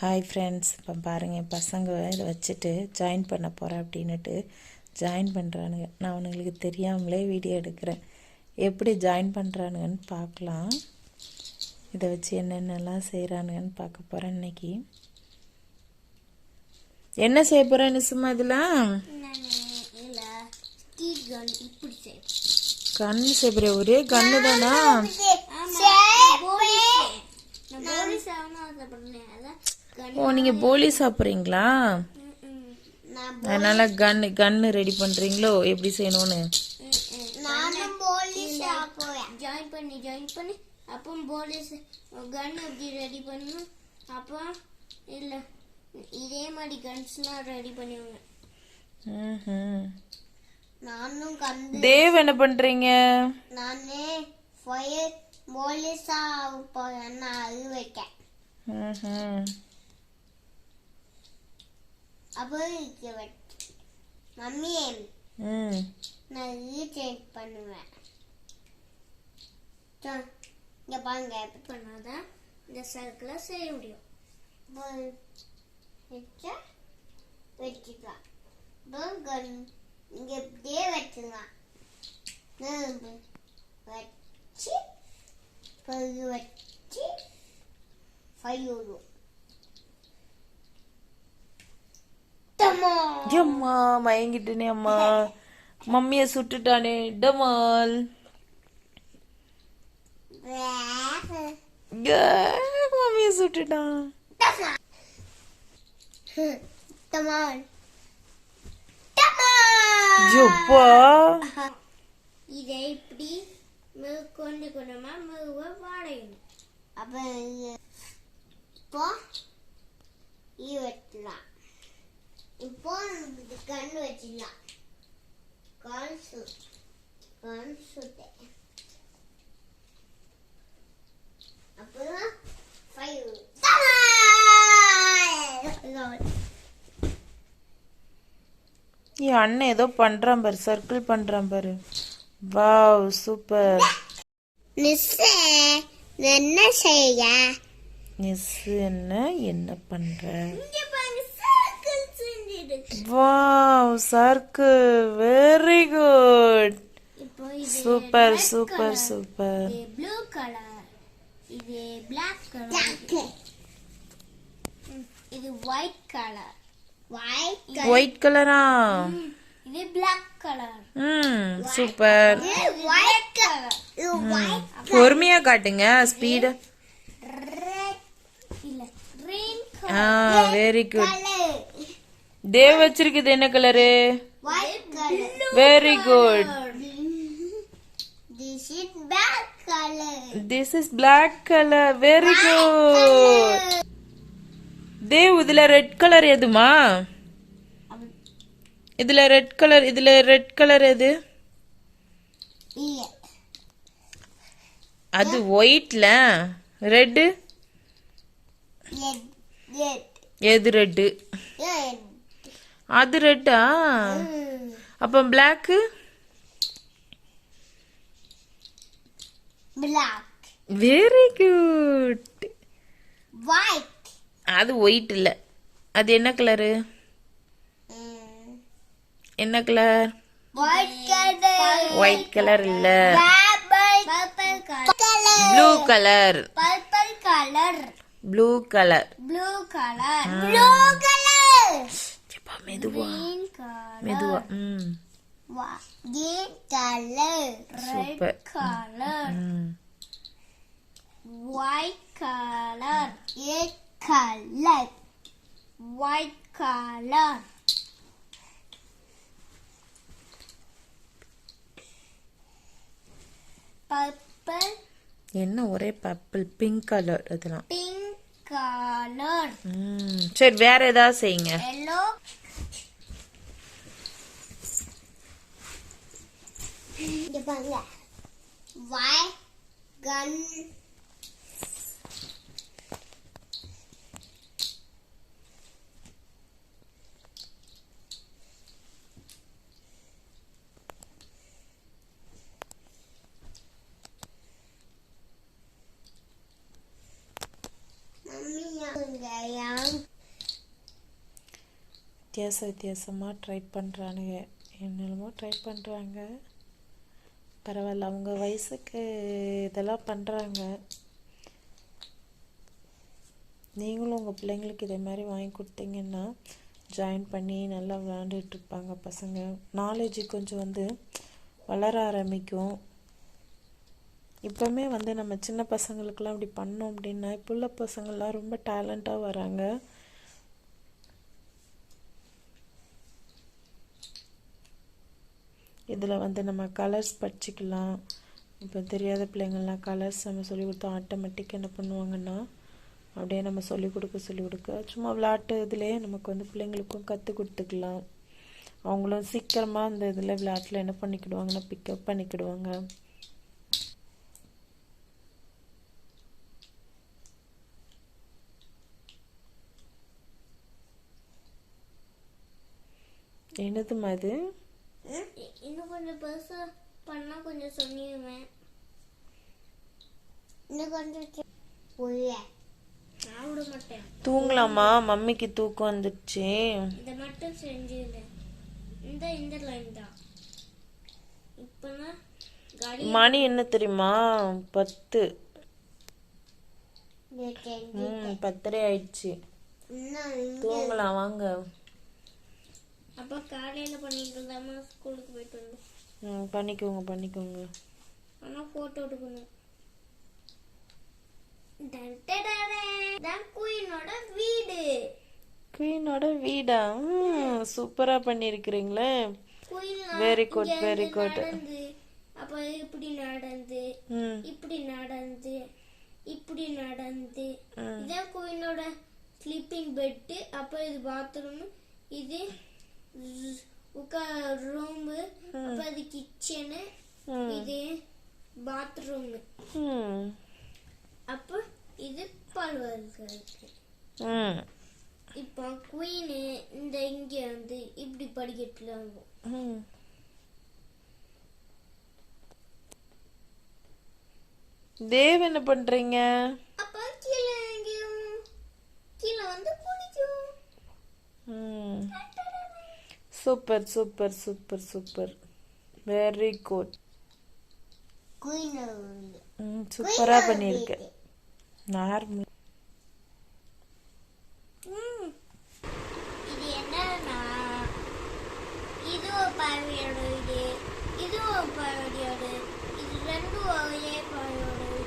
Hi friends இப்போ பாருங்கள் பசங்க இதை வச்சுட்டு ஜாயின் பண்ண போகிறேன் அப்படின்னுட்டு ஜாயின் பண்ணுறானுங்க நான் அவனுங்களுக்கு தெரியாமலே வீடியோ எடுக்கிறேன். எப்படி ஜாயின் பண்ணுறானுங்கன்னு பார்க்கலாம். இதை வச்சு என்னென்னலாம் செய்கிறானுங்கன்னு பார்க்க போகிறேன் இன்னைக்கு. என்ன செய்ய போகிறேன்னு சும்மா இதெல்லாம்? கண்ணு செய்ய ஒரே கண்ணு தானா? ஓ நீங்கள் போலி சாப்பிட்றீங்களா? அதனால கன்னு கன்னு ரெடி பண்ணுறீங்களோ எப்படி செய்யணும்னு? நானும் போலீஸ் ஜாயின் பண்ணி ஜாயின் பண்ணி. அப்போ போலீஸ் கன் எப்படி ரெடி பண்ணணும்? அப்போ இல்ல இதே மாதிரி கன்ஸ்லாம் ரெடி பண்ணுவாங்க. நானும் கன் தேவ் என்ன பண்றீங்க? நானே ஃபயர் போலீஸா போறேன் நான் அது வைக்கேன். ம்ஹும். அப்போ இது வைக்க மம்மி நான் இது சேஞ்ச் பண்ணுவேன். இங்க பாருங்க எப்படி பண்ணாதான் இந்த சர்க்கிளை செய்ய முடியும். வச்சா வச்சுக்கலாம் பால் கன் இங்க இப்படியே வச்சுக்கலாம் வச்சு பகு வச்சு ஃபைவ் தம்மா அம்மா மயங்கிட்டேனே அம்மா. மம்மிய சுட்டுட்டானே. டமால். மம்மிய சுட்டுட்டான்? ஜப்பா. இதை இப்படி கொண்டு கொண்டமா மெதுவா வாடையணும். அப்ப இப்போ வெட்டலாம் இப்போ இது கண் வச்சிடலாம். கண் சு கண் சுட்டேன் அப்புறம் ஃபைவ் என் அண்ணன் ஏதோ பண்றான் பாரு சர்க்கிள் பண்றான் பாரு. வாவ் சூப்பர் மிஸ்ஸே என்ன செய்ய? எஸ் என்ன என்ன பண்ற இங்க பாருங்க சர்க்கிள் செஞ்சிடு வாவ் சர்க்கிள் வெரி குட் இப்போ இது சூப்பர் சூப்பர் சூப்பர் இது ப்ளூ கலர் இது பிளாக் கலர் இது ஒயிட் கலர் ஒயிட் கலரா இது பிளாக் கலர் ம் சூப்பர் ஒயிட் கலர் பொறுமையா காட்டுங்க ஸ்பீடு ரெட் இல்ல கிரீன் ஆ வெரி குட் தேவ் வச்சிருக்குது என்ன colour? Very good. This is black colour very good Dev இதுல ரெட் கலர் எதுமா? இதுல ரெட் கலர் இதுல ரெட் கலர் எது? அது ஒயிட்ல ரெட் Red, red, எது ரெட்டு. அது ரெட்டா Mm. அப்ப பிளாக் Black, வெரி குட். அது ஒயிட் இல்ல அது என்ன கலரு Mm. என்ன கலர். ஒயிட் கலர் இல்ல. Blue colour color. Blue colour Blue color. Blue color. மெதுவா. மெதுவா ம் Green color. Red color. White color. Red color. White color. Purple, என்ன ஒரே பர்பிள் பிங்க் கலர் அதெல்லாம் color. ம் சரி வேற ஏதாவது செய்யுங்க Yellow. இங்க பாருங்க. White gun. வித்தியாச வித்தியாசமாக ட்ரை பண்ணுறானுங்க என்னென்னமோ ட்ரை பண்ணுறாங்க பரவாயில்ல அவங்க வயசுக்கு இதெல்லாம் பண்ணுறாங்க நீங்களும் உங்கள் பிள்ளைங்களுக்கு இதே மாதிரி வாங்கி கொடுத்தீங்கன்னா ஜாயின் பண்ணி நல்லா விளாண்டுட்டுருப்பாங்க பசங்க. நாலேஜ் கொஞ்சம் வந்து வளர ஆரம்பிக்கும். இப்போவுமே வந்து நம்ம சின்ன பசங்களுக்கெல்லாம் அப்படி பண்ணோம் அப்படின்னா இப்போ உள்ள பசங்கள்லாம் ரொம்ப டேலண்ட்டாக வராங்க. இதில் வந்து நம்ம கலர்ஸ் படிச்சுக்கலாம். இப்போ தெரியாத பிள்ளைங்கள்லாம் கலர்ஸ் நம்ம சொல்லி கொடுத்தா ஆட்டோமேட்டிக் என்ன பண்ணுவாங்கன்னா அப்படியே நம்ம சொல்லி கொடுக்க சொல்லி கொடுக்க சும்மா விளையாட்டு இதுலேயே நமக்கு வந்து பிள்ளைங்களுக்கும் கற்றுக் கொடுத்துக்கலாம். அவங்களும் சீக்கிரமாக அந்த இதில் விளையாட்டில் என்ன பண்ணிக்கிடுவாங்கன்னா பிக்கப் பண்ணிக்கிடுவாங்க. என்னதும்மா இது? கொஞ்சம் பெருசா பண்ணா கொஞ்சம் சொல்லிடுவேன் இன்னும் கொஞ்சம் புரிய நான் விட மாட்டேன். தூங்கலாமா? மம்மிக்கு தூக்கம் வந்துடுச்சு. இதை மட்டும் செஞ்சிருந்தேன் இந்த இந்த லைன் தான். இப்போனா மணி என்ன தெரியுமா? பத்து. ம் பத்தரை ஆயிடுச்சு. தூங்கலாம் வாங்க. அப்போ காலையில பண்ணிட்டு இருந்தாம ஸ்கூலுக்கு போயிட்டு வந்தோம். ம் பண்ணிக்கோங்க பண்ணிக்கோங்க. ஆனா போட்டோ எடுக்கணும். இதான் குயினோட வீடு. குயினோட வீடா? சூப்பராக பண்ணியிருக்கிறீங்களே good. நடந்து. அப்ப இப்படி நடந்து இப்படி நடந்து இப்படி நடந்து. இதான் குயினோட ஸ்லீப்பிங் பெட்டு அப்ப இது பாத்ரூம் இது உட்கா ரூமு அப்ப இது கிச்சனு. இது பாத்ரூம். அப்ப இது பல்வர்களுக்கு ம். இப்போ குயின் இந்த இங்க வந்து இப்படி படிக்கட்டுல இருக்கும் ம். தேவ் என்ன பண்றீங்க அப்ப கீழே எங்கேயும் கீழே வந்து குளிக்கும் ம் super super super super very good queen ம் சூப்பரா பண்ணியிருக்க. நார்மல் இது ஒரு பறவையோட இது இது ஒரு பறவையோட இது ரெண்டும் ஒரே பறவை